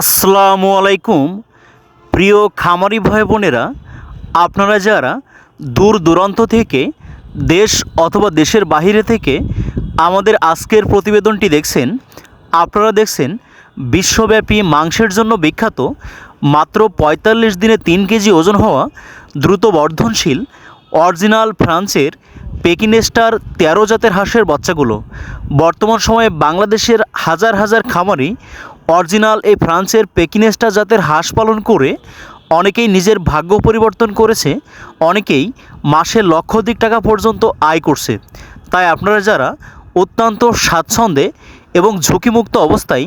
আসসালামু আলাইকুম। প্রিয় খামারি ভাই বোনেরা, আপনারা যারা দূর দূরান্ত থেকে দেশ অথবা দেশের বাইরে থেকে আমাদের আজকের প্রতিবেদনটি দেখছেন, আপনারা দেখছেন বিশ্বব্যাপী মাংসের জন্য বিখ্যাত মাত্র পঁয়তাল্লিশ দিনে তিন কেজি ওজন হওয়া দ্রুত বর্ধনশীল অরিজিনাল ফ্রান্সের পেকিনেস্টার তেরো জাতের হাঁসের বাচ্চাগুলো। বর্তমান সময়ে বাংলাদেশের হাজার হাজার খামারি অরিজিনাল এই ফ্রান্সের পেকিনেস্টার জাতের হাঁস পালন করে অনেকেই নিজের ভাগ্য পরিবর্তন করেছে, অনেকেই মাসে লক্ষাধিক টাকা পর্যন্ত আয় করছে। তাই আপনারা যারা অত্যন্ত স্বাচ্ছন্দ্যে এবং ঝুঁকিমুক্ত অবস্থায়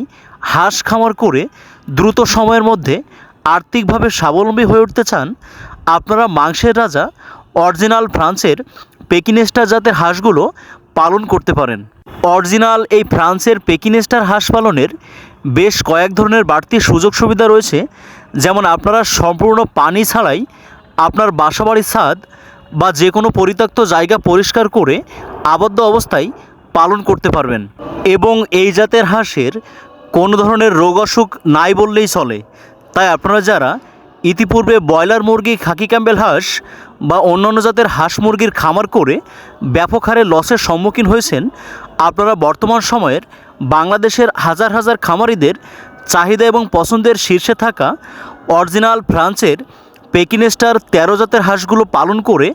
হাঁস খামার করে দ্রুত সময়ের মধ্যে আর্থিকভাবে স্বাবলম্বী হয়ে উঠতে চান, আপনারা মাংসের রাজা অরিজিনাল ফ্রান্সের পেকিনেস্টার জাতের হাঁসগুলো পালন করতে পারেন। অরিজিনাল এই ফ্রান্সের পেকিনেস্টার হাঁস পালনের বেশ কয়েক ধরনের বাড়তি সুযোগ সুবিধা রয়েছে, যেমন আপনারা সম্পূর্ণ পানি ছাড়াই আপনার বাসাবাড়ির ছাদ বা যে কোনো পরিত্যক্ত জায়গা পরিষ্কার করে আবদ্ধ অবস্থায় পালন করতে পারবেন। এবং এই জাতের হাঁসের কোনো ধরনের রোগ অসুখ নাই বললেই চলে। তাই আপনারা যারা ইতিপূর্বে ব্রয়লার মুরগি খাকি ক্যাম্বেল হাঁস বা অন্যান্য জাতের হাঁস মুরগির খামার করে ব্যাপক হারে লসের সম্মুখীন হয়েছেন আপনারা বর্তমান সময়ের বাংলাদেশের হাজার হাজার খামারিদের চাহিদা এবং পছন্দের শীর্ষে থাকা অরিজিনাল ফ্রান্সের পেকিনেস্টার তেরো জাতের হাঁসগুলো পালন করে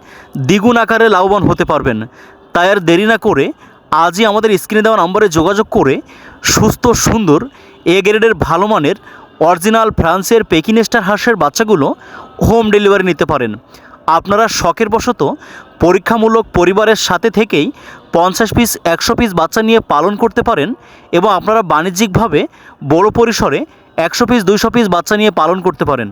দ্বিগুণ আকারে লাভবান হতে পারবেন। তাই আর দেরি না করে আজই আমাদের স্ক্রিনে দেওয়া নম্বরে যোগাযোগ করে সুস্থ, সুন্দর, এ গ্রেডের ভালো মানের অরিজিনাল ফ্রান্সের পেকিনেস্টার হাঁসের বাচ্চাগুলো হোম ডেলিভারি নিতে পারেন। আপনারা শখের বশত পরীক্ষামূলক পরিবারের সাথে থেকেই পঞ্চাশ পিস, একশো পিস বাচ্চা নিয়ে পালন করতে পারেন এবং আপনারা বাণিজ্যিকভাবে বড় পরিসরে একশো পিস, দুইশো পিস বাচ্চা নিয়ে পালন করতে পারেন।